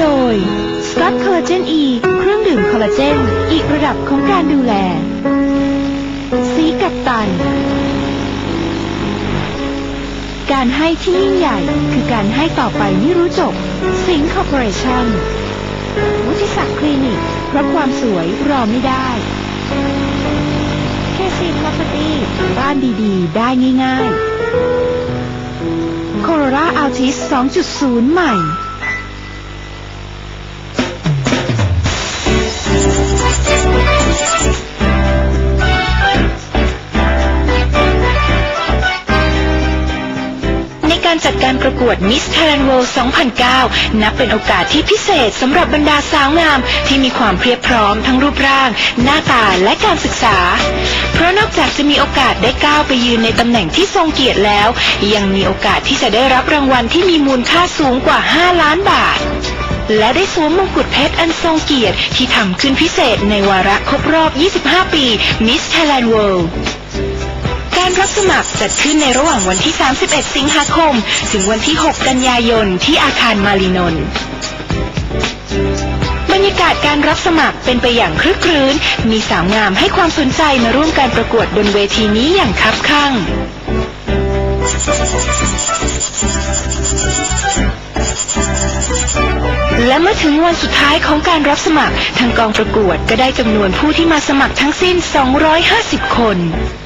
โดย Scott Collagen E เครื่องดื่มคอลลาเจน อีกระดับของการดูแล สีกับตัน การให้ที่ยิ่งใหญ่คือการให้ต่อไปไม่รู้จบ สิงคอร์ปอเรชั่นวุฒิศักดิ์คลินิก เพราะความสวยรอไม่ได้แค่ซีพ r o p e r t y บ้านดีๆ ได้ง่ายๆ Corolla Altis 2.0 ใหม่ การประกวด Miss Thailand World 2009 นับเป็นโอกาสที่พิเศษสำหรับบรรดาสาวงาม ที่มีความเพียบพร้อมทั้งรูปร่าง หน้าตาและการศึกษา เพราะนอกจากจะมีโอกาสได้ก้าวไปยืนในตำแหน่งที่ทรงเกียรติแล้ว ยังมีโอกาสที่จะได้รับรางวัลที่มีมูลค่าสูงกว่า 5 ล้านบาทและได้สวมมงกุฎเพชรอันทรงเกียรติที่ทำขึ้นพิเศษในวาระครบรอบ 25 ปี Miss Thailand World การรับสมัครจัดขึ้นในระหว่างวันที่ 31 สิงหาคม ถึงวันที่ 6 กันยายนที่อาคารมารีนนท์บรรยากาศการรับสมัครเป็นไปอย่างคลึกครื้น มีสาวงามให้ความสนใจมาร่วมการประกวดบนเวทีนี้อย่างคับคั่งและเมื่อถึงวันสุดท้ายของการรับสมัคร ทางกองประกวดก็ได้จำนวนผู้ที่มาสมัครทั้งสิ้น 250 คนใน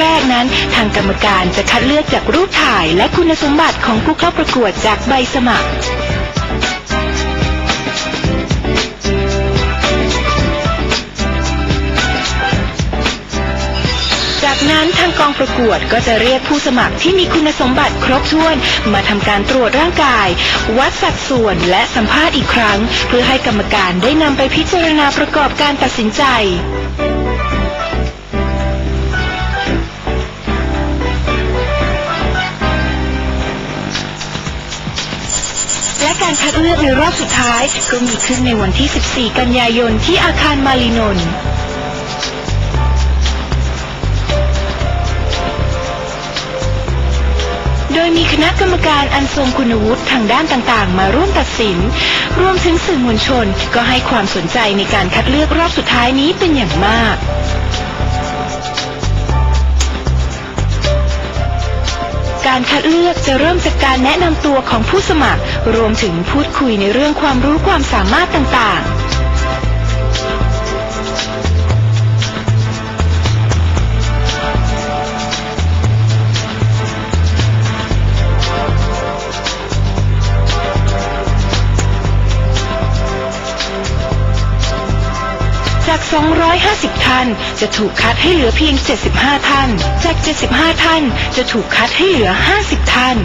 แรกนั้น ทางกรรมการจะคัดเลือกจากรูปถ่าย และคุณสมบัติของผู้เข้าประกวดจากใบสมัคร จากนั้นทางกองประกวดก็จะเรียกผู้สมัครที่มีคุณสมบัติครบถ้วน มาทำการตรวจร่างกาย วัดสัดส่วนและสัมภาษณ์อีกครั้ง เพื่อให้กรรมการได้นำไปพิจารณาประกอบการตัดสินใจ การคัดเลือกในรอบสุดท้าย ก็มีขึ้นในวันที่ 14 กันยายนที่อาคารมารีนนท์โดยมีคณะกรรมการอันทรงคุณวุฒิทางด้านต่างๆ มาร่วมตัดสิน รวมถึงสื่อมวลชนก็ให้ความสนใจในการคัดเลือกรอบสุดท้ายนี้เป็นอย่างมาก การคัดเลือกจะเริ่มจากการแนะนำตัวของผู้สมัคร รวมถึงพูดคุยในเรื่องความรู้ความสามารถต่างๆ 250 ท่าน จะถูกคัดให้เหลือเพียง 75 ท่าน จาก 75 ท่าน จะถูกคัดให้เหลือ 50 ท่าน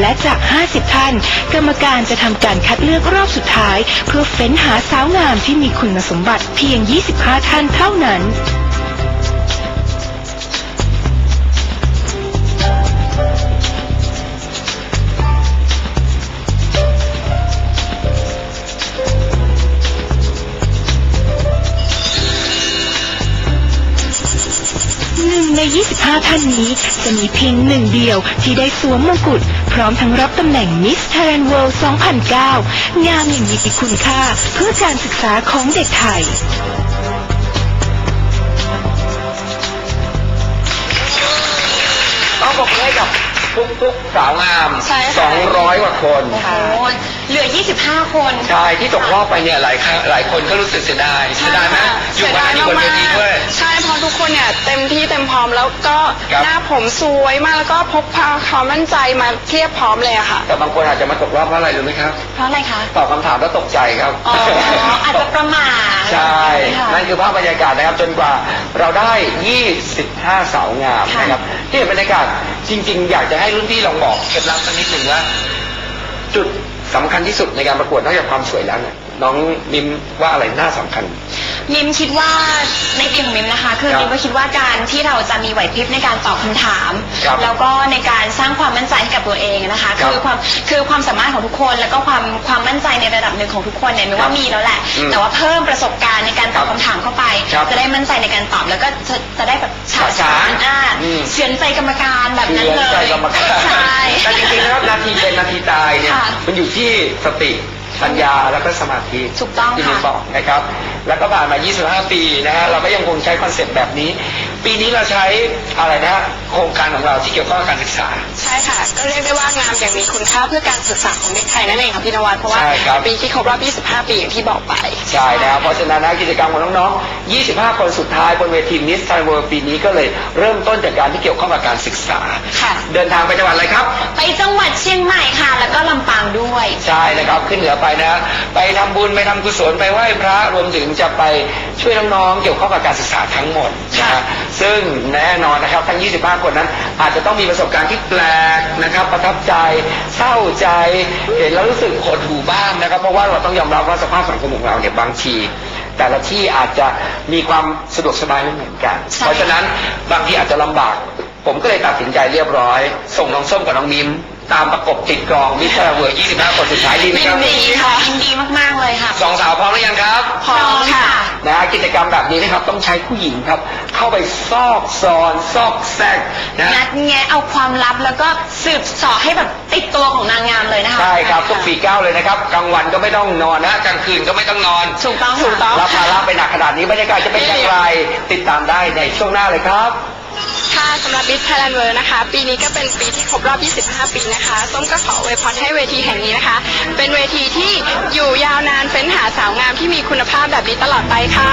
และจาก 50 ท่าน กรรมการจะทำการคัดเลือกรอบสุดท้าย เพื่อเฟ้นหาสาวงามที่มีคุณสมบัติเพียง 25 ท่านเท่านั้น หนึ่งใน 25 ท่านนี้ จะมีเพียงหนึ่งเดียวที่ได้สวมมงกุฎพร้อมทั้งรับตำแหน่ง Miss Thailand World 2009 งามอย่างมีคุณค่าเพื่อการศึกษาของเด็กไทย ทุกๆสาวงาม ใช่ค่ะ 200 กว่าคน โอ้โหเหลือ 25 คน ใช่ที่ตกรอบไปเนี่ยหลายครั้งหลายคนก็รู้สึกเสียดายเสียดายไหมอยู่วันนี้บนเวทีด้วย ใช่เพราะทุกคนเนี่ยเต็มที่เต็มพร้อมแล้วก็ครับ หน้าผมสวยมากแล้วก็พกพาความมั่นใจมาเทียบพร้อมเลยอะค่ะ แต่บางคนอาจจะมาตกรอบเพราะอะไรรู้ไหมครับ เพราะอะไรคะ ตอบคำถามแล้วตกใจครับ อ๋อ อาจจะประมาทใช่ ค่ะ นั่นคือภาพบรรยากาศนะครับจนกว่าเราได้ 25 สาวงามค่ะนะครับ ที่เห็นบรรยากาศ จริง ๆ อยากจะให้รุ่นพี่ลองบอกเคล็ดลับสักนิดหนึ่งว่า จุดสำคัญที่สุดในการประกวดนอกจากความสวยแล้วเนี่ย น้องมิมว่าอะไรน่าสำคัญ มิมคิดว่าในปีของมิมนะคะ คือครับมิมก็คิดว่าการที่เราจะมีไหวพริบในการตอบคำถาม ครับแล้วก็ในการสร้างความมั่นใจให้กับตัวเองนะคะครับคือความคือความสามารถของทุกคนแล้วก็ความความมั่นใจในระดับหนึ่งของทุกคนเนี่ยมิมว่ามีแล้วแหละ อืมแต่ว่าเพิ่มประสบการณ์ในการตอบครับคำถามเข้าไป ครับจะได้มั่นใจในการตอบแล้วก็จะจะได้แบบฉาดฉาฉานนอ่าอืม เฉือนใจกรรมการแบบนั้นเลยใจกรรมการใช่ แต่จริงๆแล้วนาทีเป็นนาทีตายเนี่ยค่ะมันอยู่ที่สติ ปัญญาแล้วก็สมาธิถูกต้องที่ค่ะผมบอกนะครับ แล้วก็ผ่านมา 25 ปีนะฮะเราก็ยังคงใช้คอนเซ็ปต์แบบนี้ ปีนี้เราใช้อะไรนะฮะโครงการของเราที่เกี่ยวข้องกับการศึกษา ใช่ค่ะ ก็เรียกได้ว่างามอย่างมีคุณค่าเพื่อการศึกษาของเด็กไทยนั่นเองค่ะพี่นวัดเพราะว่าใช่ครับ ปีที่ครบรอบ 25 ปีอย่างที่บอกไป ใช่นะครับเพราะฉะนั้นนะกิจกรรมของน้องๆ 25 คนสุดท้ายบนเวทีมิสไทเวิร์ปีนี้ก็เลยเริ่มต้นจากการที่เกี่ยวข้องกับการศึกษา ค่ะ เดินทางไปจังหวัดอะไรครับ ไปจังหวัดเชียงใหม่ค่ะ แล้วก็ลำปางด้วย ใช่นะครับขึ้นเหนือไปนะ ไปทำบุญไปทำกุศลไปไหว้พระรวมถึงจะไปช่วยน้องๆเกี่ยวข้องกับการศึกษาทั้งหมดนะฮะซึ่งแน่นอนนะครับทั้ง 25 คนนั้น อาจจะต้องมีประสบการณ์ที่แปลกนะครับ ประทับใจเศร้าใจเห็นแล้วรู้สึกหดหู่บ้างนะครับ เพราะว่าเราต้องยอมรับว่าสภาพสังคมของเราเนี่ยบางทีแต่ละที่อาจจะมีความสะดวกสบายไม่เหมือนกันใช่เพราะฉะนั้นบางทีอาจจะลำบาก ผมก็เลยตัดสินใจเรียบร้อย ส่งน้องส้มกับน้องมิม ตามประกบติดกองมิสเตอร์เวิร์25 คนสุดท้ายดีไหมครับยินดีค่ะยินดีมาก ๆ เลยค่ะ สองสาวพร้อมหรือยังครับ พร้อมค่ะ นะฮะกิจกรรมแบบนี้นะครับต้องใช้ผู้หญิงครับ เข้าไปซอกซอนซอกแซกนะงัดแงะเอาความลับแล้วก็สืบเสอบให้แบบติดตัวของนางงามเลยนะคะใช่ครับทุกฝีก้าวเลยนะครับกลางวันก็ไม่ต้องนอนนะกลางคืนก็ไม่ต้องนอนถูกต้องถูกต้องรับภาระไปหนักขนาดนี้บรรยากาศจะเป็นอย่างไรติดตามได้ในช่วงหน้าเลยครับ ค่ะสำหรับ Miss Thailand World นะคะ ปีนี้ก็เป็นปีที่ครบรอบ 25 ปีนะคะส้มก็ขออวยพรให้เวทีแห่งนี้นะคะ เป็นเวทีที่อยู่ยาวนานเฟ้นหาสาวงามที่มีคุณภาพแบบนี้ตลอดไปค่ะ